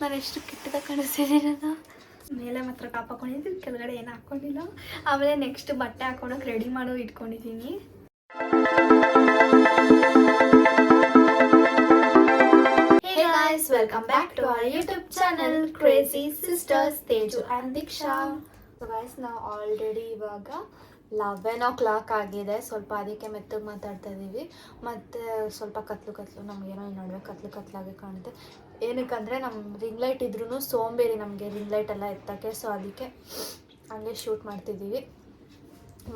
ನಾನು ಎಷ್ಟು ಕೆಟ್ಟದಾಗ ಕಾಣಿಸ್ತಿದ್ದೀನಲ್ಲ ಮೇಲೆ ಮಾತ್ರ ಕಾಪಾಕೊಂಡಿದ್ದೀನಿ, ಕೆಳಗಡೆ ಏನು ಹಾಕ್ಕೊಂಡಿಲ್ಲ ಆಮೇಲೆ ನೆಕ್ಸ್ಟ್ ಬಟ್ಟೆ ಹಾಕೊಳಕ್ಕೆ ರೆಡಿ ಮಾಡೋ ಇಟ್ಕೊಂಡಿದ್ದೀನಿ. Welcome back to our YouTube channel YouTube sisters Teju and Diksha and Diksha. So guys ನಾವು ಆಲ್ರೆಡಿ ಇವಾಗ ಲೆವೆನ್ ಓ ಕ್ಲಾಕ್ ಆಗಿದೆ. ಸ್ವಲ್ಪ ಅದಕ್ಕೆ ಮೆತ್ತಗೆ ಮಾತಾಡ್ತಾ ಇದ್ದೀವಿ ಮತ್ತು ಸ್ವಲ್ಪ ಕತ್ಲು ಕತ್ಲು, ನಮಗೇನೋ ಈ ನಡುವೆ ಕತ್ಲು ಕತ್ಲಾಗಿ ಕಾಣುತ್ತೆ. ಏನಕ್ಕಂದರೆ ನಮ್ಮ ರಿಂಗ್ ಲೈಟ್ ಇದ್ರೂ ಸೋಂಬೇರಿ ನಮಗೆ ರಿಂಗ್ ಲೈಟ್ ಎಲ್ಲ ಎತ್ತಕ್ಕೆ, ಸೊ ಅದಕ್ಕೆ ಹಂಗೆ ಶೂಟ್ ಮಾಡ್ತಿದ್ದೀವಿ.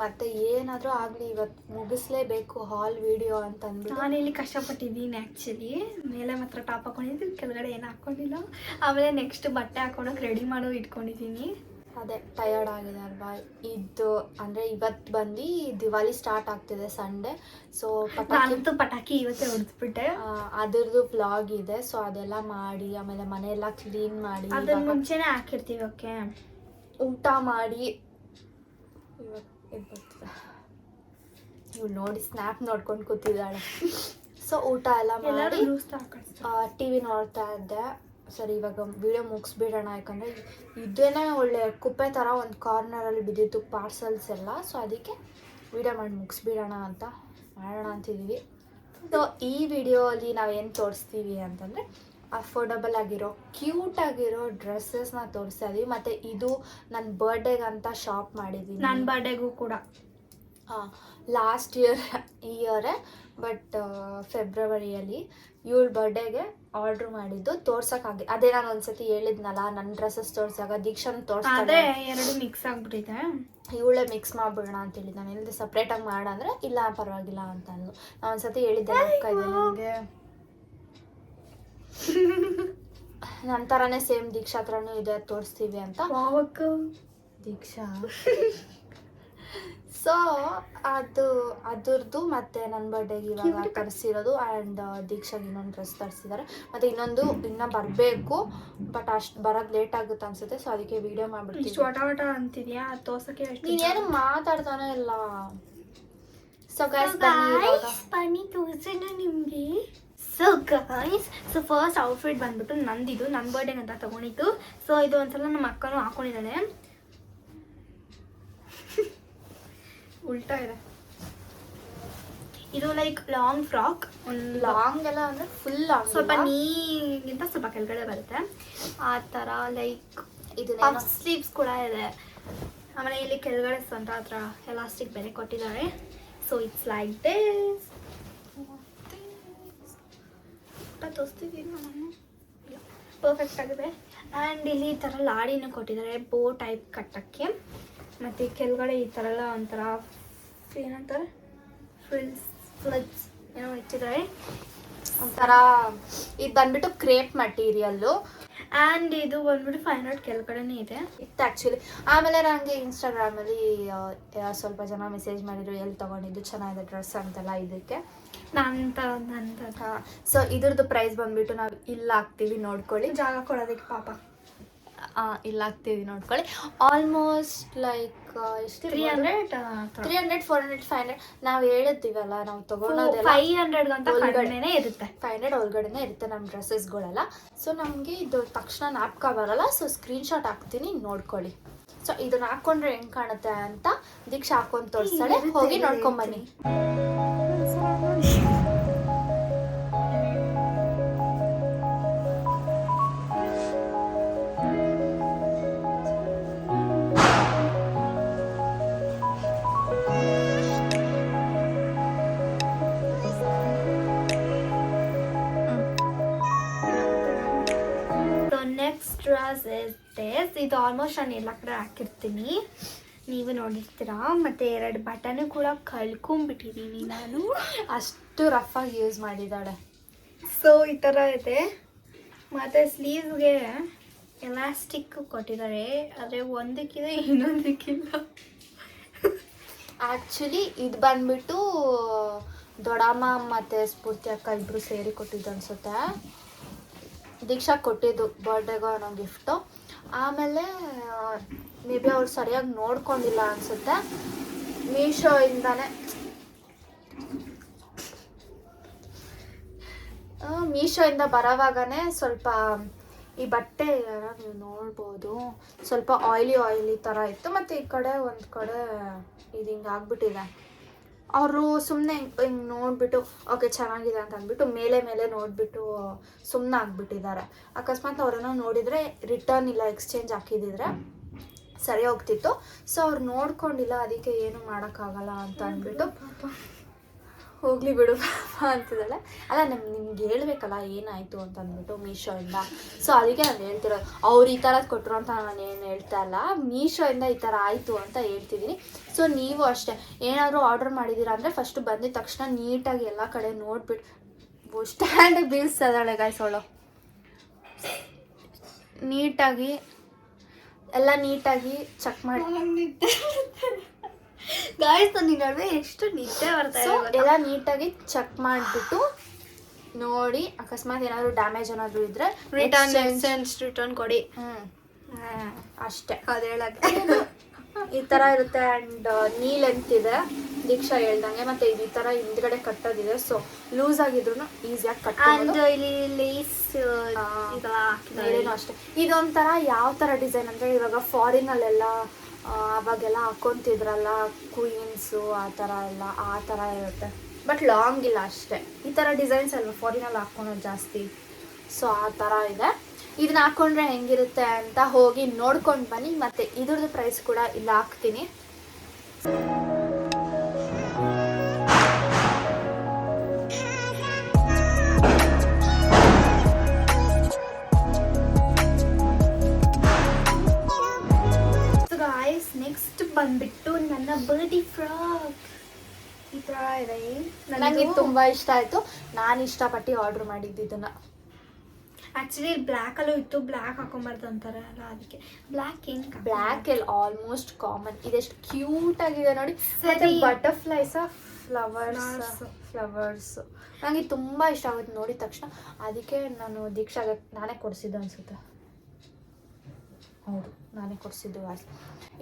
ಮತ್ತೆ ಏನಾದರೂ ಆಗಲಿ ಇವತ್ತು ಮುಗಿಸ್ಲೇಬೇಕು ಹಾಲ್ ವಿಡಿಯೋ ಅಂತ ನಾನು ಇಲ್ಲಿ ಕಷ್ಟಪಟ್ಟಿದ್ದೀನಿ ಆ್ಯಕ್ಚುಲಿ ಮೇಲೆ ಮಾತ್ರ ಟಾಪ್ ಹಾಕೊಂಡಿದ್ದೀನಿ, ಕೆಳಗಡೆ ಏನು ಹಾಕ್ಕೊಂಡಿಲ್ಲ ಆಮೇಲೆ ನೆಕ್ಸ್ಟ್ ಬಟ್ಟೆ ಹಾಕೊಳಕ್ಕೆ ರೆಡಿ ಮಾಡೋ ಇಟ್ಕೊಂಡಿದ್ದೀನಿ. ಅದೇ ಟಯರ್ಡ್ ಆಗಿದೆ ಅಲ್ವಾ? ಇದು ಅಂದರೆ ಇವತ್ತು ಬಂದು ದಿವಾಲಿ ಸ್ಟಾರ್ಟ್ ಆಗ್ತಿದೆ ಸಂಡೇ ಸೊ ಪಟಾಕಿ ಪಟಾಕಿ ಇವತ್ತೇ ಹೊಡೆದ್ಬಿಟ್ಟೆ. ಬಿಟ್ಟೆ ಅದ್ರದ್ದು ವ್ಲಾಗ್ ಇದೆ. ಸೊ ಅದೆಲ್ಲ ಮಾಡಿ ಆಮೇಲೆ ಮನೆಯೆಲ್ಲ ಕ್ಲೀನ್ ಮಾಡಿ ಅದ್ರ ಇವಾಗ ಮುಂಚೆನೇ ಹಾಕಿರ್ತೀವಿ ಓಕೆ ಊಟ ಮಾಡಿ. ಬರ್ತದೆ ನೋಡಿ ಸ್ನ್ಯಾಪ್ ನೋಡ್ಕೊಂಡು ಕೂತಿದ್ದಾಳೆ. ಸೊ ಊಟ ಎಲ್ಲ ಮಾಡಿ ಟಿ ವಿ ನೋಡ್ತಾ ಇದ್ದೆ. ಸರಿ ಇವಾಗ ವಿಡಿಯೋ ಮುಗಿಸ್ಬಿಡೋಣ. ಯಾಕಂದರೆ ಇದೇನೇ ಒಳ್ಳೆ ಕುಪ್ಪೆ ಥರ ಒಂದು ಕಾರ್ನರಲ್ಲಿ ಬಿದ್ದಿತ್ತು ಪಾರ್ಸಲ್ಸ್ ಎಲ್ಲ. ಸೊ ಅದಕ್ಕೆ ವಿಡಿಯೋ ಮಾಡಿ ಮುಗಿಸ್ಬಿಡೋಣ ಅಂತ ಮಾಡೋಣ ಅಂತಿದ್ದೀವಿ ಸೊ ಈ ವಿಡಿಯೋಲಿ ನಾವೇನು ತೋರಿಸ್ತೀವಿ ಅಂತಂದರೆ ಅಫೋರ್ಡಬಲ್ ಆಗಿರೋ ಕ್ಯೂಟ್ ಆಗಿರೋ ಡ್ರೆಸ್ಸಸ್ನ ತೋರಿಸ್ತಾ ಇದೀವಿ. ಮತ್ತು ಇದು ನನ್ನ ಬರ್ಡೇಗಂತ ಶಾಪ್ ಮಾಡಿದ್ದೀನಿ ನನ್ನ ಬರ್ಡೇಗೂ ಕೂಡ. ಲಾಸ್ಟ್ ಇಯರ್ ಇಯರೇ ಬಟ್ ಫೆಬ್ರವರಿಯಲ್ಲಿ ಇವಳ ಬರ್ಡೇಗೆ ಆರ್ಡ್ರ್ ಮಾಡಿದ್ದು ತೋರ್ಸೋಕ್ಕಾಗಿ ಅದೇ ನಾನು ಒಂದ್ಸತಿ ಹೇಳಿದ್ನಲ್ಲ ನನ್ನ ಡ್ರೆಸ್ಸಸ್ ತೋರ್ಸಾಗ ದೀಕ್ಷಾನ ಅದೇ ತೋರಿಸ್ತಾರೆ ಎರಡು ಮಿಕ್ಸ್ ಆಗ್ಬಿಟ್ಟಿದೆ. ಇವಳೆ ಮಿಕ್ಸ್ ಮಾಡ್ಬಿಡೋಣ ಅಂತ ಹೇಳಿದ್ ನಾನು ಹೇಳಿದೆ ಸಪ್ರೇಟಾಗಿ ಮಾಡ ಅಂದ್ರೆ ಇಲ್ಲ ಪರವಾಗಿಲ್ಲ ಅಂತ ಅಂದ್ಲು. ನಾನು ಒಂದ್ಸತಿ ಹೇಳಿದ್ದೆ ಅಕ್ಕ ಇದೆ ನಿಮಗೆ ನನ್ನ ಥರನೇ ಸೇಮ್ ದೀಕ್ಷಾ ಹತ್ರನೂ ಇದೆ ತೋರಿಸ್ತೀವಿ ಅಂತ. ದೀಕ್ಷಾ. ಸೊ ಅದು ಅದ್ರದ್ದು ಮತ್ತೆ ನನ್ನ ಬರ್ಡೇಗೆ ಇವಾಗ ತರಿಸಿರೋದು ಆ್ಯಂಡ್ ದೀಕ್ಷಾಗೆ ಇನ್ನೊಂದು ಡ್ರೆಸ್ ತರಿಸಿದ್ದಾರೆ ಮತ್ತೆ ಇನ್ನೊಂದು ಇನ್ನೂ ಬರಬೇಕು ಬಟ್ ಅಷ್ಟು ಬರೋದು ಲೇಟ್ ಆಗುತ್ತೆ ಅನ್ಸುತ್ತೆ ಸೊ ಅದಕ್ಕೆ ವಿಡಿಯೋ ಇಷ್ಟು ಮಾಡ್ಬಿಡ್ತೀವಿ ವಟ ವಟ ಅಂತಿದ್ಯಾ? ಎಷ್ಟು ನೀನೇನು ಮಾತಾಡ್ತಾನೆ ಇಲ್ಲ. ಸೊ ಗೈಸ್ ಬನ್ನಿ ತೋರಿಸೋಣ ನಿಮಗೆ. So guys so first outfit ಬಂದ್ಬಿಟ್ಟು ನಂದಿದು ನನ್ನ ಬರ್ಡೇಗೆ ಅಂತ ತಗೊಂಡಿದ್ದು. ಸೊ ಇದು ಒಂದ್ಸಲ ನಮ್ಮ ಅಕ್ಕನೂ ಹಾಕೊಂಡಿದ್ದಾಳೆ. ಉಲ್ಟಾ ಇದೆ. ಇದು ಲೈಕ್ ಲಾಂಗ್ ಫ್ರಾಕ್ ಒಂದು ಲಾಂಗ್ ಎಲ್ಲ ಅಂದ್ರೆ ಫುಲ್ ಸ್ವಲ್ಪ ನೀಗಿಂತ ಸ್ವಲ್ಪ ಕೆಳಗಡೆ ಬರುತ್ತೆ. ಆ ಥರ ಲೈಕ್ ಇದು ಸ್ಲೀವ್ಸ್ ಕೂಡ ಇದೆ. ಆಮೇಲೆ ಇಲ್ಲಿ ಕೆಳಗಡೆ ಸ್ವಂತ ಹತ್ರ ಎಲಾಸ್ಟಿಕ್ ಬೇರೆ ಕೊಟ್ಟಿದ್ದಾರೆ. So it's like this perfect ಆಗಿದೆ. ಆ್ಯಂಡ್ ಇಲ್ಲಿ ಈ ಥರ ಲಾಡಿನೂ ಕೊಟ್ಟಿದ್ದಾರೆ ಬೋ ಟೈಪ್ ಕಟ್ಟಕ್ಕೆ. ಮತ್ತು ಕೆಳಗಡೆ ಈ ಥರ ಎಲ್ಲ ಒಂಥರ ಏನಂತಾರೆ? ಫ್ರಿಲ್ಸ್ ಫ್ಲಡ್ಸ್ ಏನೋ ಇಟ್ಟಿದ್ದಾರೆ. ಒಂಥರ ಇದು ಬಂದ್ಬಿಟ್ಟು ಕ್ರೇಪ್ ಮಟೀರಿಯಲ್ಲು ಆ್ಯಂಡ್ ಇದು ಬಂದ್ಬಿಟ್ಟು ಫೈವ್ ಹಂಡ್ರೆಡ್ ಕೆಳಗಡೆನೇ ಇದೆ. ಇತ್ತು ಆ್ಯಕ್ಚುಲಿ ಆಮೇಲೆ ನನಗೆ ಇನ್ಸ್ಟಾಗ್ರಾಮಲ್ಲಿ ಸ್ವಲ್ಪ ಜನ ಮೆಸೇಜ್ ಮಾಡಿದ್ರು ಎಲ್ಲಿ ತೊಗೊಂಡಿದ್ದು ಚೆನ್ನಾಗಿದೆ ಡ್ರೆಸ್ ಅಂತೆಲ್ಲ ಇದಕ್ಕೆ. ನಂತ ನಂತ ಸೊ ಇದ್ರದ್ದು ಪ್ರೈಸ್ ಬಂದ್ಬಿಟ್ಟು ನಾವು ಇಲ್ಲಿ ಹಾಕ್ತೀವಿ ನೋಡ್ಕೊಳ್ಳಿ. ಜಾಗ ಕೊಡೋದಕ್ಕೆ ಪಾಪ. ಇಲ್ಲಿ ಹಾಕ್ತೀವಿ ನೋಡ್ಕೊಳ್ಳಿ. ಆಲ್ಮೋಸ್ಟ್ ಲೈಕ್ ಎಷ್ಟು three hundred three hundred four hundred five hundred ನಾವು ಹೇಳ್ತೀವಲ್ಲ ನಾವು ತೊಗೊಳೋದೆಲ್ಲ ಫೈವ್ ಹಂಡ್ರೆಡ್ ಅಂತ ಇರುತ್ತೆ. ಫೈವ್ ಹಂಡ್ರೆಡ್ ಒಳಗಡೆನೇ ಇರುತ್ತೆ ನಮ್ಮ ಡ್ರೆಸ್ಸಸ್ಗಳೆಲ್ಲ ಸೊ ನಮಗೆ ಇದು ತಕ್ಷಣ ನಾಪ್ಕ ಬರಲ್ಲ ಸೊ ಸ್ಕ್ರೀನ್ಶಾಟ್ ಹಾಕ್ತೀನಿ ನೋಡ್ಕೊಳ್ಳಿ. ಸೊ ಇದನ್ನ ಹಾಕೊಂಡ್ರೆ ಹೆಂಗ್ ಕಾಣುತ್ತೆ ಅಂತ ದೀಕ್ಷಾ ಹಾಕೊಂಡ್ ತೋರಿಸ್ತಾಳೆ. ಹೋಗಿ. ನೋಡ್ಕೊಂಬನ್ನಿ ದಿಸ್ ಇದು ಆಲ್ಮೋಸ್ಟ್ ನಾನು ಎಲ್ಲ ಕಡೆ ಹಾಕಿರ್ತೀನಿ. ನೀವು ನೋಡಿರ್ತೀರಾ? ಮತ್ತೆ ಎರಡು ಬಟನು ಕೂಡ ಕಳ್ಕೊಂಬಿಟ್ಟಿದ್ದೀನಿ ನಾನು. ಅಷ್ಟು ರಫ್ ಆಗಿ ಯೂಸ್ ಮಾಡಿದ್ದಾಳೆ. ಸೊ ಈ ಥರ ಇದೆ. ಮತ್ತು ಸ್ಲೀವ್ಗೆ ಎಲಾಸ್ಟಿಕ್ ಕೊಟ್ಟಿದ್ದಾರೆ. ಆದರೆ ಒಂದಕ್ಕಿದೆ ಇನ್ನೊಂದಕ್ಕಿಲ್ಲ. ಆಕ್ಚುಲಿ ಇದು ಬಂದ್ಬಿಟ್ಟು ದೊಡಮ್ಮ ಮತ್ತೆ ಸ್ಫೂರ್ತಿ ಅಕ್ಕ ಇಬ್ರು ಸೇರಿ ಕೊಟ್ಟಿದ್ದು ಅನ್ಸುತ್ತೆ. ದೀಕ್ಷಾ ಕೊಟ್ಟಿದ್ದು ಬರ್ಡೇಗೋ ಅನ್ನೋ ಗಿಫ್ಟು ಆಮೇಲೆ ಮೇ ಬಿ ಅವ್ರು ಸರಿಯಾಗಿ ನೋಡ್ಕೊಂಡಿಲ್ಲ ಅನ್ಸುತ್ತೆ. ಮೀಶೋ ಇಂದ ಬರೋವಾಗನೇ ಸ್ವಲ್ಪ ಈ ಬಟ್ಟೆ ನೀವು ನೋಡ್ಬೋದು. ಸ್ವಲ್ಪ ಆಯ್ಲಿ ಆಯ್ಲಿ ಥರ ಇತ್ತು. ಮತ್ತು ಈ ಕಡೆ ಒಂದು ಕಡೆ ಇದು ಹಿಂಗೆ ಆಗ್ಬಿಟ್ಟಿದೆ. ಅವರು ಸುಮ್ಮನೆ ಹಿಂಗೆ ನೋಡಿಬಿಟ್ಟು, ಓಕೆ, ಚೆನ್ನಾಗಿದೆ ಅಂತ ಅಂದ್ಬಿಟ್ಟು ಮೇಲೆ ಮೇಲೆ ನೋಡಿಬಿಟ್ಟು ಸುಮ್ಮನೆ ಆಗಿಬಿಟ್ಟಿದ್ದಾರೆ. ಅಕಸ್ಮಾತ್ ಅವರನ್ನು ನೋಡಿದರೆ ರಿಟರ್ನ್ ಇಲ್ಲ ಎಕ್ಸ್ಚೇಂಜ್ ಹಾಕಿದಿದ್ರೆ ಸರಿ ಹೋಗ್ತಿತ್ತು. ಸೊ ಅವ್ರು ನೋಡ್ಕೊಂಡಿಲ್ಲ, ಅದಕ್ಕೆ ಏನು ಮಾಡೋಕ್ಕಾಗಲ್ಲ ಅಂತ ಅಂದ್ಬಿಟ್ಟು ಹೋಗ್ಲಿ ಬಿಡು ಅಂತಿದ್ದಾಳೆ. ಅಲ್ಲ, ನಮ್, ನಿಮ್ಗೆ ಹೇಳ್ಬೇಕಲ್ಲ, ಏನಾಯಿತು ಅಂತ ಅಂದ್ಬಿಟ್ಟು ಮೀಶೋಯಿಂದ. ಸೊ ಅದಕ್ಕೆ ನಾನು ಹೇಳ್ತಿರೋದು, ಅವ್ರು ಈ ಥರದ್ದು ಕೊಟ್ಟರು ಅಂತ ನಾನು ಏನು ಹೇಳ್ತಾ ಇಲ್ಲ. ಮೀಶೋಯಿಂದ ಈ ಥರ ಆಯಿತು ಅಂತ ಹೇಳ್ತಿದ್ದೀನಿ. ಸೊ ನೀವು ಅಷ್ಟೇ, ಏನಾದರೂ ಆರ್ಡರ್ ಮಾಡಿದ್ದೀರಾ ಅಂದರೆ ಫಸ್ಟ್ ಬಂದಿದ ತಕ್ಷಣ ನೀಟಾಗಿ ಎಲ್ಲ ಕಡೆ ನೋಡ್ಬಿಟ್ಟು ಸ್ಟ್ಯಾಂಡ್ ಬೀಳ್ಸ್ತದಾಳೆ ಗಾಯ್ಸೋಳು ನೀಟಾಗಿ, ಎಲ್ಲ ನೀಟಾಗಿ ಚೆಕ್ ಮಾಡಿ ಗಾಯ್ಸ್ ನನಗೆ ನಡುವೆ ಎಷ್ಟು ನಿದ್ದೆ ಬರ್ತಾ ಸೊ ಇದೆ ಎಲ್ಲ ನೀಟಾಗಿ ಚೆಕ್ ಮಾಡಿಬಿಟ್ಟು ನೋಡಿ ಅಕಸ್ಮಾತ್ ಏನಾದರೂ ಡ್ಯಾಮೇಜ್ ಏನಾದರೂ ಇದ್ರೆ ರಿಟರ್ನ್ ಎಕ್ಸ್ಚೇಂಜ್ ರಿಟರ್ನ್ ಕೊಡಿ. ಹ್ಮ್. ಅಷ್ಟೇ. ಅದು ಹೇಳಕ್ಕೆ. ಈ ತರ ಇರುತ್ತೆ ಅಂಡ್ ನೀ ಲೆಂತ್ ಇದೆ. ದೀಕ್ಷಾ ಹೇಳ್ದಂಗೆ ಮತ್ತೆ ಇದು ಈ ತರ ಹಿಂದ್ಗಡೆ ಕಟ್ಟೋದಿದೆ. ಸೊ ಲೂಸ್ ಆಗಿದ್ರು ಈಸಿಯಾಗಿ ಕಟ್ಟಬಹುದು ಇಲ್ಲಿ ಲೇಸ್ ಅಷ್ಟೇ. ಇದೊಂಥರ ಯಾವ ಥರ ಡಿಸೈನ್ ಅಂದರೆ ಇವಾಗ ಫಾರಿನಲ್ಲೆಲ್ಲ ಅವಾಗೆಲ್ಲ ಹಾಕೊಂತಿದ್ರಲ್ಲ ಕ್ವೀನ್ಸು ಆ ಥರ ಎಲ್ಲ, ಆ ಥರ ಇರುತ್ತೆ. ಬಟ್ ಲಾಂಗ್ ಇಲ್ಲ ಅಷ್ಟೇ. ಈ ಥರ ಡಿಸೈನ್ಸ್ ಅಲ್ವ? ಫಾರಿನಲ್ಲಿ ಹಾಕ್ಕೊಳೋದು ಜಾಸ್ತಿ. ಸೊ ಆ ಥರ ಇದೆ. ಇದನ್ನ ಹಾಕ್ಕೊಂಡ್ರೆ ಹೆಂಗಿರುತ್ತೆ ಅಂತ ಹೋಗಿ ನೋಡ್ಕೊಂಡು ಬನ್ನಿ. ಮತ್ತು ಇದ್ರದ್ದು ಪ್ರೈಸ್ ಕೂಡ ಇಲ್ಲಿ ಹಾಕ್ತೀನಿ. ಬಂದ್ಬಿಟ್ಟು ನನ್ನ ಬರ್ಡಿ ಫ್ರಾಕ್. ಈ ಥರ ಇದೆ ನನಗೆ ತುಂಬಾ ತುಂಬ ಇಷ್ಟ ಆಯಿತು. ನಾನು ಇಷ್ಟಪಟ್ಟು ಆರ್ಡ್ರ್ ಮಾಡಿದ್ದು ಇದನ್ನ. ಆಕ್ಚುಲಿ ಬ್ಲ್ಯಾಕ್ ಅಲ್ಲೂ ಇತ್ತು. ಬ್ಲ್ಯಾಕ್ ಹಾಕೊಂಬಾರ್ದು ಅಂತಾರೆ ಅಲ್ಲ ಅದಕ್ಕೆ. ಬ್ಲ್ಯಾಕ್ ಇಂಕ್ ಬ್ಲ್ಯಾಕ್ ಎಲ್ ಆಲ್ಮೋಸ್ಟ್ ಕಾಮನ್ ಇದೆಷ್ಟು ಕ್ಯೂಟ್ ಆಗಿದೆ ನೋಡಿ. ಮತ್ತೆ. Butterflies flowers. ಫ್ಲವರ್ಸ್ ನನಗೆ ತುಂಬ ಇಷ್ಟ ಆಗುತ್ತೆ. ನೋಡಿದ ತಕ್ಷಣ. ಅದಕ್ಕೆ ನಾನು ದೀಕ್ಷಾಗೆ ನಾನೇ ಕೊಡಿಸಿದ್ದು ಅನ್ಸುತ್ತೆ. ಹೌದು ನಾನೇ ಕೊಡಿಸಿದ್ದು ವಾಸ್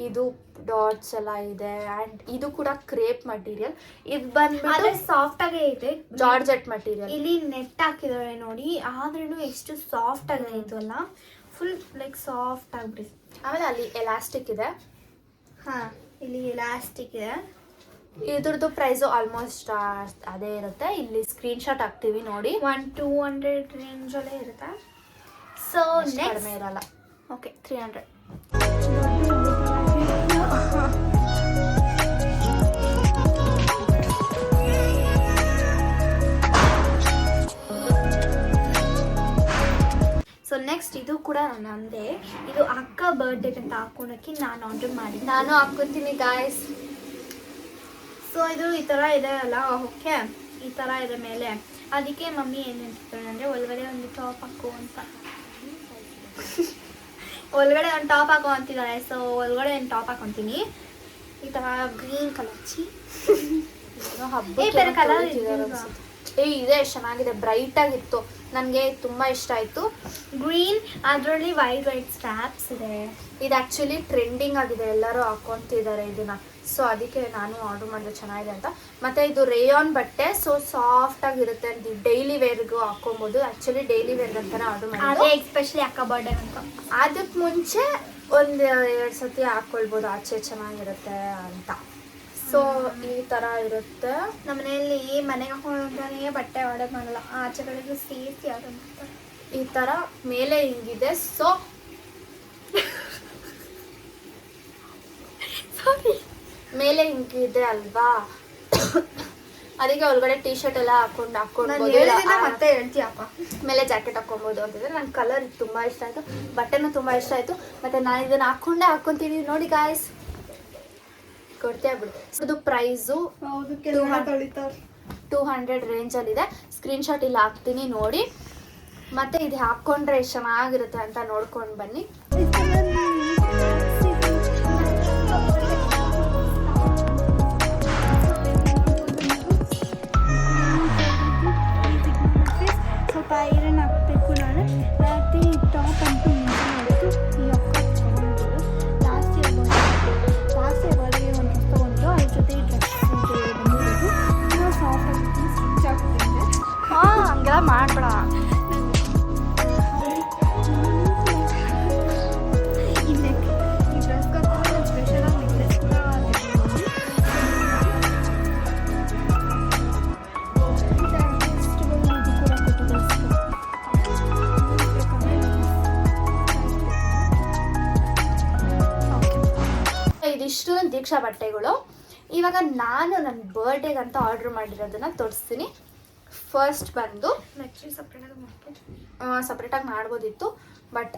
ಇದು ಡಾಟ್ಸ್ ಎಲ್ಲ ಇದೆ ಆ್ಯಂಡ್ ಇದು ಕೂಡ ಕ್ರೇಪ್ ಮಟೀರಿಯಲ್ ಇದು ಬಂದ್ಬಿಟ್ಟು ಸಾಫ್ಟ್ ಆಗೇ ಇದೆ. ಜಾರ್ಜೆಟ್ ಮಟೀರಿಯಲ್ ಇಲ್ಲಿ ನೆಟ್ ಹಾಕಿದ್ದಾರೆ ನೋಡಿ ಆದ್ರೂ ಎಷ್ಟು ಸಾಫ್ಟ್ ಆಗಿದೆ ಇದು ಅಲ್ಲ. ಫುಲ್ ಲೈಕ್ ಸಾಫ್ಟ್ ಆಗ್ಬಿಡಿ ಆಮೇಲೆ ಅಲ್ಲಿ ಎಲಾಸ್ಟಿಕ್ ಇದೆ. ಹಾ ಇಲ್ಲಿ ಎಲಾಸ್ಟಿಕ್ ಇದೆ. ಇದ್ರದ್ದು ಪ್ರೈಸು ಆಲ್ಮೋಸ್ಟ್ ಅದೇ ಇರುತ್ತೆ. ಇಲ್ಲಿ ಸ್ಕ್ರೀನ್ ಶಾಟ್ ಹಾಕ್ತೀವಿ ನೋಡಿ. ಒನ್ ಟೂ ಹಂಡ್ರೆಡ್ ರೇಂಜಲ್ಲೇ ಇರುತ್ತೆ? ಸೊ ನೆಕ್ಸ್ಟ್ ಕಡಿಮೆ ಇರಲ್ಲ. Okay three hundred so next ಇದು ಕೂಡ ನಾನು ಅಂದೆ ಇದು ಅಕ್ಕ ಬರ್ಡೇಗೆ ಅಂತ ಹಾಕೊಳಕ್ಕೆ ನಾನು ಆರ್ಡರ್ ಮಾಡಿ ನಾನು ಹಾಕೊತೀನಿ ಗಾಯ್ಸ್ ಸೊ ಇದು ಈ ಥರ ಇದೆ ಅಲ್ಲ ಓಕೆ? ಈ ಥರ ಇದೆ ಮೇಲೆ. ಅದಕ್ಕೆ ಮಮ್ಮಿ ಏನು ಹೇಳ್ತಿದ್ದಾರೆ ಅಂದರೆ ಒಳಗಡೆ ಒಂದು ಟಾಪ್ ಹಾಕು ಅಂತ. ಒಳಗಡೆ ಒಂದು ಟಾಪ್ ಹಾಕೋ ಅಂತಿದ್ದಾರೆ ಸೊ ಒಳಗಡೆ ಒಂದು ಟಾಪ್ ಹಾಕೊತೀನಿ. ಈ ಥರ ಗ್ರೀನ್ ಕಲರ್ ಚಿ ಹಬ್ಬ ಕಲರ್? ಏ ಇದೆ ಚೆನ್ನಾಗಿದೆ ಬ್ರೈಟ್ ಆಗಿತ್ತು ನನಗೆ ತುಂಬಾ ಇಷ್ಟ ಆಯ್ತು. ಗ್ರೀನ್ ಅದರಲ್ಲಿ ವೈಟ್ ವೈಟ್ ಸ್ಟ್ಯಾಪ್ಸ್ ಇದೆ. ಇದು ಆಕ್ಚುಲಿ ಟ್ರೆಂಡಿಂಗ್ ಆಗಿದೆ ಎಲ್ಲರೂ ಹಾಕೊಂತಿದ್ದಾರೆ ಇದನ್ನ. ಸೊ ಅದಕ್ಕೆ ನಾನು ಆರ್ಡರ್ ಮಾಡಿದೆ ಚೆನ್ನಾಗಿದೆ ಅಂತ. ಮತ್ತೆ ಇದು ರೇಯಾನ್ ಬಟ್ಟೆ ಸೊ ಸಾಫ್ಟ್ ಆಗಿರುತ್ತೆ. ಡೈಲಿ ವೇರ್ಗೂ ಹಾಕೊಬೋದು. ಆಕ್ಚುಲಿ ಡೈಲಿ ವೇರ್ ಅಂತಾನೆ ಆರ್ಡರ್ ಮಾಡಿದೆ ಎಸ್ಪೆಷಲಿ ಅಕ್ಕ ಬರ್ಡೇ ಅಂತ. ಅದಕ್ಕೆ ಮುಂಚೆ ಒಂದು ಎರಡು ಸತಿ ಹಾಕೊಳ್ಬೋದು ಆಚೆ ಚೆನ್ನಾಗಿರುತ್ತೆ ಅಂತ. ಸೊ ಈ ಥರ ಇರುತ್ತೆ. ನಮ್ಮ ಮನೆಯಲ್ಲಿ ಮನೆಗೆ ಹಾಕೊಂಡ್ರೆ ಬಟ್ಟೆ ಆರ್ಡರ್ ಮಾಡಲ್ಲ. ಆಚೆಗಳಿಗೆ ಸೇರಿಸಿ ಆರ್ಡರ್ ಮಾಡ್ತಾರೆ. ಈ ಥರ ಮೇಲೆ ಹಿಂಗಿದೆ. ಸೊ ಸಾರಿ ಮೇಲೆ ಹಿಂಗಿದೆ ಅಲ್ವಾ? ಅದಕ್ಕೆ ಒಳಗಡೆ ಟೀ ಶರ್ಟ್ ಎಲ್ಲ ಹಾಕೊಂಡು ಹಾಕೊಂಡು ಮತ್ತೆ ಹೇಳ್ತೀಯಪ್ಪ ಮೇಲೆ ಜಾಕೆಟ್ ಹಾಕೊಬೋದು ಅಂತಂದ್ರೆ ನನ್ನ ಕಲರ್ ತುಂಬಾ ಇಷ್ಟ ಆಯಿತು. ಬಟ್ಟೆನೂ ತುಂಬಾ ಇಷ್ಟ ಆಯ್ತು. ಮತ್ತೆ ನಾನು ಇದನ್ನ ಹಾಕ್ಕೊಂಡೇ ಹಾಕೊಂತೀನಿ. ನೋಡಿ ಗಾಯ್ಸ್ ಕೊಡ್ತೇ ಬಿಡು. ಇದು ಪ್ರೈಸು ಟೂ ಹಂಡ್ರೆಡ್ ರೇಂಜ್ ಅಲ್ಲಿ ಇದೆ. ಸ್ಕ್ರೀನ್ ಶಾಟ್ ಇಲ್ಲಿ ಹಾಕ್ತೀನಿ ನೋಡಿ. ಮತ್ತೆ ಇದು ಹಾಕೊಂಡ್ರೆ ಎಷ್ಟ್ ಚೆನ್ನಾಗಿರುತ್ತೆ ಅಂತ ನೋಡ್ಕೊಂಡು ಬನ್ನಿ. ಬಟ್ಟೆಗಳು. ಇವಾಗ ನಾನು ನನ್ನ ಬರ್ಡೇಗಂತ ಆರ್ಡ್ರ್ ಮಾಡಿರೋದನ್ನ ತೋರಿಸ್ತೀನಿ. ಫಸ್ಟ್ ಬಂದು ಸಪ್ರೇಟಾಗಿ ಮಾಡ್ಬೋದು ಸಪ್ರೇಟಾಗಿ ಮಾಡ್ಬೋದಿತ್ತು ಬಟ್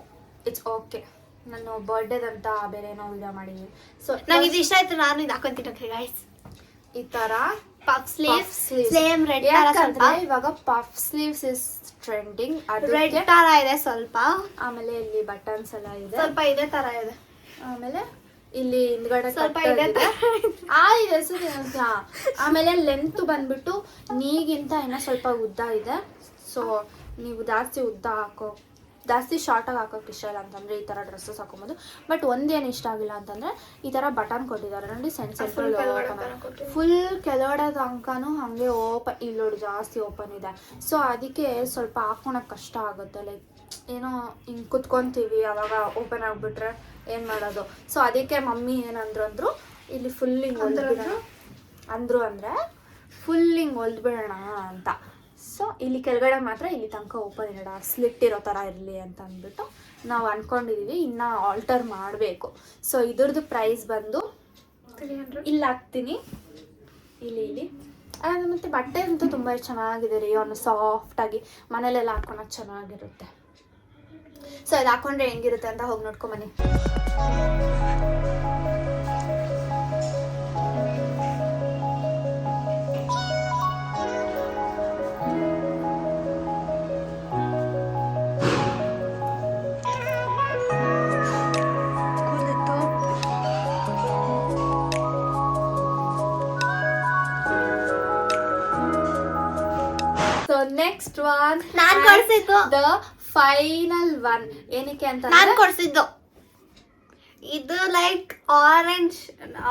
ಇಟ್ಸ್ ಓಕೆ ನಾನು ಬರ್ಡೇದಂತ ಬೇರೆ ಏನೋ ವಿಡಿಯೋ ಮಾಡಿದ್ದೀನಿ. ಸೊ ನಂಗೆ ಇದು ಇಷ್ಟ ಆಯ್ತು ನಾನು ಇದು ಹಾಕೊಂತೀನಿ ಗೈಸ್ ಈ ಥರ ಪಫ್ ಸ್ಲೀವ್. ಸೇಮ್ ರೆಡ್ ಇವಾಗ puff sleeves is trending red ಥರ ಇದೆ ಸ್ವಲ್ಪ. ಆಮೇಲೆ ಇಲ್ಲಿ ಬಟನ್ಸ್ ಎಲ್ಲ ಇದೆ. ಸ್ವಲ್ಪ ಇದೇ ತರ ಇದೆ. ಆಮೇಲೆ ಇಲ್ಲಿ ಹಿಂದ್ಗಡೆ ಸ್ವಲ್ಪ. ಇದೆ ತರ ಆ ಇದೆ. ಆಮೇಲೆ ಲೆಂತ್ ಬಂದ್ಬಿಟ್ಟು ನೀಗಿಂತ ಇನ್ನೂ ಸ್ವಲ್ಪ ಉದ್ದ ಇದೆ ಸೊ ನೀವು ಜಾಸ್ತಿ ಉದ್ದ ಹಾಕೋ ಜಾಸ್ತಿ ಶಾರ್ಟಾಗಿ ಹಾಕೋಕೆ ಇಷ್ಟ ಇಲ್ಲ ಅಂತಂದ್ರೆ ಈ ಥರ ಡ್ರೆಸ್ಸಸ್ ಹಾಕೊಬೋದು ಬಟ್ ಒಂದೇನು ಇಷ್ಟ ಆಗಿಲ್ಲ ಅಂತಂದ್ರೆ ಈ ಥರ ಬಟನ್ ಕೊಟ್ಟಿದ್ದಾರೆ ನೋಡಿ ಸೆಂಟ್. ಫುಲ್ ಕೆಲವಡ ತನಕನೂ ಹಾಗೆ ಓಪನ್ ಇಲ್ಲೋಡು ನೋಡಿ ಜಾಸ್ತಿ ಓಪನ್ ಇದೆ ಸೊ ಅದಕ್ಕೆ ಸ್ವಲ್ಪ ಹಾಕೊಳಕ್ ಕಷ್ಟ ಆಗುತ್ತೆ ಲೈಕ್ ಏನೋ ಹಿಂಗೆ ಕುತ್ಕೊಂತೀವಿ ಅವಾಗ ಓಪನ್ ಆಗಿಬಿಟ್ರೆ ಏನು ಮಾಡೋದು? ಸೊ ಅದಕ್ಕೆ ಮಮ್ಮಿ ಏನಂದ್ರು ಅಂದ್ರು ಇಲ್ಲಿ ಫುಲ್ ಹಿಂಗೆ ಹೊಲ್ದ್ಬಿಡೋಣ. ಅಂದ್ರು? ಅಂದರೆ ಫುಲ್ ಹಿಂಗೆ ಹೊಲ್ದ್ಬಿಡೋಣ ಅಂತ. ಸೊ ಇಲ್ಲಿ ಕೆಳಗಡೆ ಮಾತ್ರ ಇಲ್ಲಿ ತನಕ ಓಪನ್ ಇರೋಣ ಸ್ಲಿಟ್ ಇರೋ ಥರ ಇರಲಿ ಅಂತ ಅಂದ್ಬಿಟ್ಟು ನಾವು ಅಂದ್ಕೊಂಡಿದ್ದೀವಿ ಇನ್ನ ಆಲ್ಟರ್ ಮಾಡಬೇಕು. ಸೊ ಇದ್ರದ್ದು ಪ್ರೈಸ್ ಬಂದು ಇಲ್ಲಿ ಹಾಕ್ತೀನಿ. ಇಲ್ಲಿ ಇಲ್ಲಿ. ಮತ್ತು ಬಟ್ಟೆ ಅಂತೂ ತುಂಬ ಚೆನ್ನಾಗಿದೆ ರೀ ಅವನು ಸಾಫ್ಟಾಗಿ ಮನೇಲೆಲ್ಲ ಹಾಕೊಳಕ್ಕೆ ಚೆನ್ನಾಗಿರುತ್ತೆ. ಸೊ ಇದು ಹಾಕೊಂಡ್ರೆ ಹೆಂಗಿರುತ್ತೆ ಅಂತ ಹೋಗಿ ನೋಡ್ಕೊಂಬನ್ನಿ ಸೊ ನೆಕ್ಸ್ಟ್ ಒನ್ ನಾನು ಕೊಡ್ಸಿದ್ದು. ದ ಫೈನಲ್ ಒನ್ ಏನಕ್ಕೆ ಅಂತ ನಾನು ಕೊಡ್ಸಿದ್ದು. ಇದು ಲೈಕ್ ಆರೆಂಜ್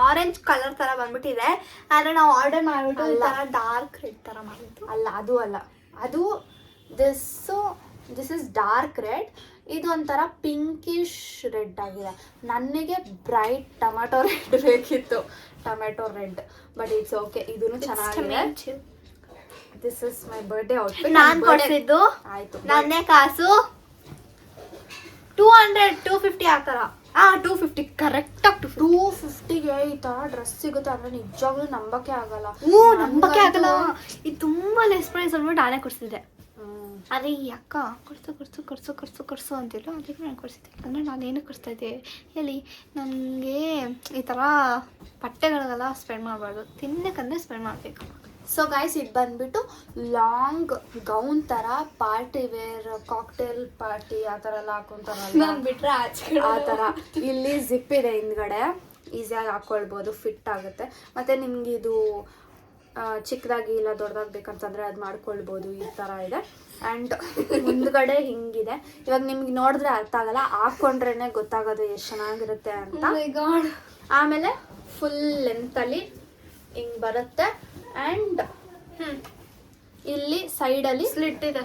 ಆರೆಂಜ್ ಕಲರ್ ತರ ಬಂದ್ಬಿಟ್ಟಿದೆ. ಆದ್ರೆ ನಾವು ಆರ್ಡರ್ ಮಾಡ್ಬಿಟ್ಟು ತರ ಡಾರ್ಕ್ ರೆಡ್ ತರ ಮಾಡಿದ್ದು ಅಲ್ಲ ಅದು ಅಲ್ಲ. ಅದು this this is dark red ಇದು ಒಂಥರ ಪಿಂಕಿಶ್ ರೆಡ್ ಆಗಿದೆ. ನನಗೆ ಬ್ರೈಟ್ ಟೊಮೆಟೊ ರೆಡ್ ಬೇಕಿತ್ತು. Tomato red but it's okay ಇದೂ ಚೆನ್ನಾಗಿದೆ. This is my birthday outfit ನಾನ್ ಕೊಡ್ಸಿದ್ದು ಆಯ್ತು ನನ್ನೇ ಕಾಸು. ಟೂ ಹಂಡ್ರೆಡ್ ಟೂ ಫಿಫ್ಟಿ ಆ ಥರ ಆ ಟೂ ಫಿಫ್ಟಿ ಕರೆಕ್ಟ್ ಆಗಿ ಟೂ ಫಿಫ್ಟಿಗೆ ಈ ಥರ ಡ್ರೆಸ್ ಸಿಗುತ್ತೆ ಅಂದ್ರೆ ನಿಜವಾಗ್ಲೂ ನಂಬಕ್ಕೆ ಆಗಲ್ಲ. ಹ್ಞೂ ನಂಬಕ್ಕೆ ಆಗಲ್ಲ. ಇದು ತುಂಬಾ ಲೆಸ್ ಪ್ರೈಸ್ ಅಂದ್ಬಿಟ್ಟು ನಾನೇ ಕೊಡ್ಸಿದ್ದೆ. ಅದೇ ಈ ಅಕ್ಕ ಕೊಡ್ಸು ಕೊಡ್ಸು ಕೊಡ್ಸು ಕೊಡ್ಸು ಕೊಡ್ಸು ಅಂತಿಲ್ಲ ಅದಕ್ಕೆ ನಾನು ಕೊಡಿಸಿದ್ದೆ. ಅಂದರೆ ನಾನೇನು ಕೊಡ್ತಾ ಇದ್ದೆ? ಹೇಳಿ ನನಗೆ ಈ ಥರ ಬಟ್ಟೆಗಳಿಗೆಲ್ಲ ಸ್ಪೆಂಡ್ ಮಾಡಬಾರ್ದು. ತಿನ್ನಕ್ಕಂದ್ರೆ ಸ್ಪೆಂಡ್ ಮಾಡಬೇಕು. ಸೊ ಗೈಸ್ ಇದು ಬಂದ್ಬಿಟ್ಟು ಲಾಂಗ್ ಗೌನ್ ಥರ ಪಾರ್ಟಿ ವೇರ್ ಕಾಕ್ಟೇಲ್ ಪಾರ್ಟಿ ಆ ಥರ ಎಲ್ಲ ಹಾಕೊಂತಾರಲ್ಲ? ಬಿಟ್ರೆ ಆಚೆ ಆ ಥರ ಇಲ್ಲಿ ಜಿಪ್ ಇದೆ ಹಿಂದ್ಗಡೆ. ಈಸಿಯಾಗಿ ಹಾಕ್ಕೊಳ್ಬೋದು ಫಿಟ್ ಆಗುತ್ತೆ. ಮತ್ತು ನಿಮ್ಗೆ ಇದು ಚಿಕ್ಕದಾಗಿ ಇಲ್ಲ ದೊಡ್ಡದಾಗಿ ಬೇಕಂತಂದ್ರೆ ಅದು ಮಾಡ್ಕೊಳ್ಬೋದು ಈ ಥರ ಇದೆ. ಆ್ಯಂಡ್ ಮುಂದ್ಗಡೆ ಹಿಂಗಿದೆ. ಇವಾಗ ನಿಮ್ಗೆ ನೋಡಿದ್ರೆ ಅರ್ಥ ಆಗಲ್ಲ ಹಾಕ್ಕೊಂಡ್ರೇ ಗೊತ್ತಾಗೋದು ಎಷ್ಟು ಚೆನ್ನಾಗಿರುತ್ತೆ ಅಂತ. ಗಾಡ್ ಆಮೇಲೆ ಫುಲ್ ಲೆಂತಲ್ಲಿ ಹಿಂಗೆ ಬರುತ್ತೆ. ಆ್ಯಂಡ್ ಇಲ್ಲಿ ಸೈಡಲ್ಲಿ ಸ್ಲಿಟ್ ಇದೆ.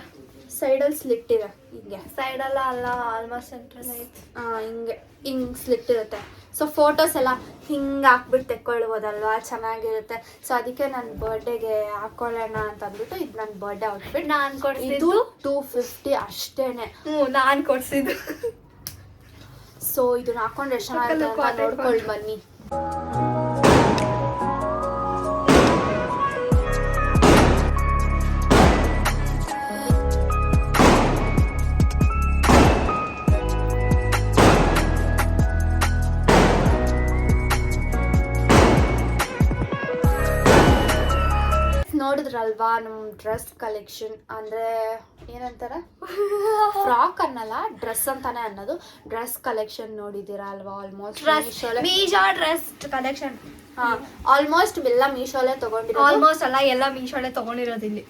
ಸೈಡಲ್ಲಿ ಸ್ಲಿಟ್ ಇದೆ. ಹಿಂಗೆ. ಸೈಡೆಲ್ಲ ಅಲ್ಲ ಆಲ್ಮೋಸ್ಟ್ ಸೆಂಟ್ರಲ್ ಐತೆ ಹಿಂಗೆ ಹಿಂಗೆ ಸ್ಲಿಟ್ ಇರುತ್ತೆ. ಸೊ ಫೋಟೋಸ್ ಎಲ್ಲ ಹಿಂಗೆ ಹಾಕ್ಬಿಟ್ಟು ತೆಕ್ಕೊಳ್ಬೋದಲ್ವಾ? ಚೆನ್ನಾಗಿರುತ್ತೆ. ಸೊ ಅದಕ್ಕೆ ನನ್ನ ಬರ್ಡೇಗೆ ಹಾಕೊಳ್ಳೋಣ ಅಂತ ಅಂದ್ಬಿಟ್ಟು ಇದು ನನ್ನ ಬರ್ಡೇ ಔಟ್ಫಿಟ್ ನಾನು ಕೊಡ್ಸಿದ್ದು. ಟೂ ಫಿಫ್ಟಿ ಅಷ್ಟೇನೆ. ಹ್ಞೂ ನಾನು ಕೊಡ್ಸಿದ್ದು. ಸೊ ಇದನ್ನ ಹಾಕೊಂಡ್ರೆ ಎಷ್ಟು ಅಂತ ಪಕ್ಕದಲ್ಲಿ ನೋಡ್ಕೊಂಡು ಬನ್ನಿ. ನೋಡಿದ್ರಲ್ವಾ ನಮ್ಮ ಡ್ರೆಸ್ ಕಲೆಕ್ಷನ್ ಅಂದ್ರೆ ಏನಂತಾರೆ? ಫ್ರಾಕ್ ಅನ್ನಲ್ಲ ಡ್ರೆಸ್ ಅಂತಾನೆ ಅನ್ನೋದು. ಡ್ರೆಸ್ ಕಲೆಕ್ಷನ್ ನೋಡಿದ್ದೀರಾ ಅಲ್ವಾ? ಆಲ್ಮೋಸ್ಟ್ ಮೀಶೋ ಡ್ರೆಸ್ ಕಲೆಕ್ಷನ್ ಹಾ ಆಲ್ಮೋಸ್ಟ್ ಎಲ್ಲ ಮೀಶೋಲೆ ತಗೊಂಡಿರೋದು? ಆಲ್ಮೋಸ್ಟ್ ಅಲ್ಲ ಎಲ್ಲ ಮೀಶೋಲೇ ತಗೊಂಡಿರೋದು ಇಲ್ಲಿ.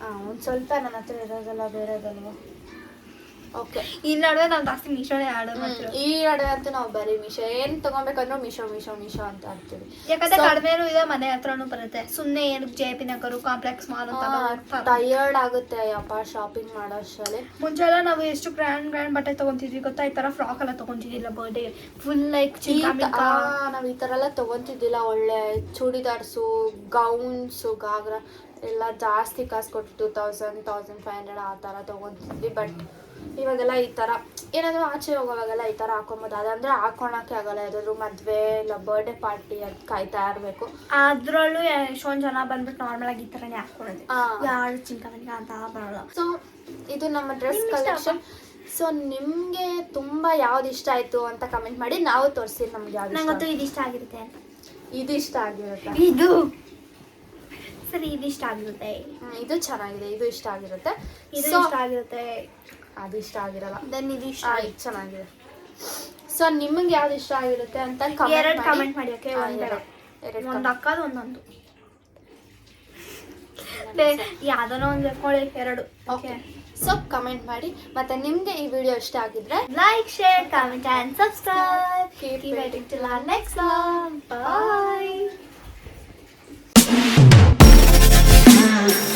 ಹಾ ಒಂದ್ ಸ್ವಲ್ಪ ನನ್ನ ಹತ್ರ ಇರೋದಲ್ಲ ಬೇರೆದಲ್ವಾ? ಓಕೆ ಈ ನಡುವೆ ನಾವು ಜಾಸ್ತಿ ಮೀಶೋನೇ ಆರ್ಡರ್ ಮಾಡ್ತೀವಿ ಈ ನಡುವೆ ಅಂತೂ ನಾವು ಬರೀ ಮೀಶೋ ಏನು ತಗೊಬೇಕಂದ್ರೂ ಮೀಶೋ ಮೀಶೋ ಮೀಶೋ ಅಂತ ಅಂತೀವಿ ಯಾಕಂದ್ರೆ ಕಡಿಮೆನೂ ಇದೆ ಮನೆ ಹತ್ರನೂ ಬರುತ್ತೆ. ಸುಮ್ಮನೆ ಏನು J P Nagar complex mall ಅಂತ. ಟಯರ್ಡ್ ಆಗುತ್ತೆ ಅಪ್ಪ ಶಾಪಿಂಗ್ ಮಾಡೋ ಅಷ್ಟರಲ್ಲಿ ಮುಂಚೆ ಎಲ್ಲ ನಾವು ಎಷ್ಟು ಗ್ರ್ಯಾಂಡ್ ಗ್ರ್ಯಾಂಡ್ ಬಟ್ಟೆ ತಗೊಂತಿದ್ವಿ ಗೊತ್ತಾ? ಈ ತರ ಫ್ರಾಕ್ ಎಲ್ಲ ತಗೊಂತಿದ್ದಿಲ್ಲ ಬರ್ಡೇ ಫುಲ್ ಲೈಕ್ ನಾವು ನಾವ್ ಈ ತರ ಎಲ್ಲ ತಗೊಂತಿದ್ದಿಲ್ಲ. ಒಳ್ಳೆ ಚೂಡಿದಾರ್ಸು ಗೌನ್ಸು ಗಾಗ್ರ ಎಲ್ಲ ಜಾಸ್ತಿ ಕಾಸು ಕೊಟ್ಟು two thousand thousand five hundred ಆ ಥರ ತೊಗೊತಿದ್ವಿ. ಬಟ್ ಇವಾಗೆಲ್ಲ ಈ ಥರ ಏನಾದರೂ ಆಚೆ ಹೋಗೋವಾಗೆಲ್ಲ ಈ ಥರ ಹಾಕೊಬೋದು. ಅದಂದ್ರೆ ಹಾಕೊಳಕ್ಕೆ ಆಗಲ್ಲ. ಯಾವ್ದಾದ್ರು ಮದ್ವೆ ಇಲ್ಲ ಬರ್ಡೇ ಪಾರ್ಟಿ ಅಂತ ಕಾಯ್ತಾ ಇರಬೇಕು. ಅದ್ರಲ್ಲೂ ಎಷ್ಟೊಂದು ಜನ ಬಂದ್ಬಿಟ್ಟು ನಾರ್ಮಲ್ ಆಗಿ ಈ ಥರನೇ ಹಾಕೊಳ್ಳೋದು. ಯಾರು ಚಿಂಕಮಣಿಕ ಅಂತ ಬರೋಲ್ಲ. ಸೊ ಇದು ನಮ್ಮ ಡ್ರೆಸ್ ಕಲೆಕ್ಷನ್ ಸೊ ನಿಮಗೆ ತುಂಬ ಯಾವ್ದು ಇಷ್ಟ ಆಯಿತು ಅಂತ ಕಮೆಂಟ್ ಮಾಡಿ ನಾವು ತೋರಿಸಿ ನಮ್ಗೆ ಯಾವ್ದು ನಂಗಂತೂ ಇದು ಇಷ್ಟ ಆಗಿರುತ್ತೆ ಅಂತ. ಇದು ಇಷ್ಟ ಆಗಿರುತ್ತೆ? ಇದು ಸರಿ ಇದು ಇಷ್ಟ ಆಗಿರುತ್ತೆ. ಇದು ಚೆನ್ನಾಗಿದೆ ಇದು ಇಷ್ಟ ಆಗಿರುತ್ತೆ. ಇದು So, ಇಷ್ಟ ಆಗಿರುತ್ತೆ. ಅದು ಇಷ್ಟ ಆಗಿರಲ್ಲ. ದೆನ್ ಇದು ಇಷ್ಟ ಆಯ್ತು. ಚೆನ್ನಾಗಿದೆ. ಸೊ ನಿಮಗೆ ಯಾವ್ದು ಇಷ್ಟ ಆಗಿರುತ್ತೆ ಅಂತ ಎರಡು ಕಮೆಂಟ್ ಮಾಡಿ. ಓಕೆ ಎರಡು ಒಂದು ಅಕ್ಕದು ಒಂದೊಂದು. ಯಾವ್ದನೋ ಒಂದು ಎತ್ಕೊಳ್ಳಿ ಎರಡು. ಓಕೆ ಸೊ ಕಮೆಂಟ್ ಮಾಡಿ. ಮತ್ತೆ ನಿಮ್ಗೆ ಈ ವಿಡಿಯೋ ಇಷ್ಟ ಆಗಿದ್ರೆ like share comment and subscribe Keep Keep waiting till our next vlog. Bye. Thank you.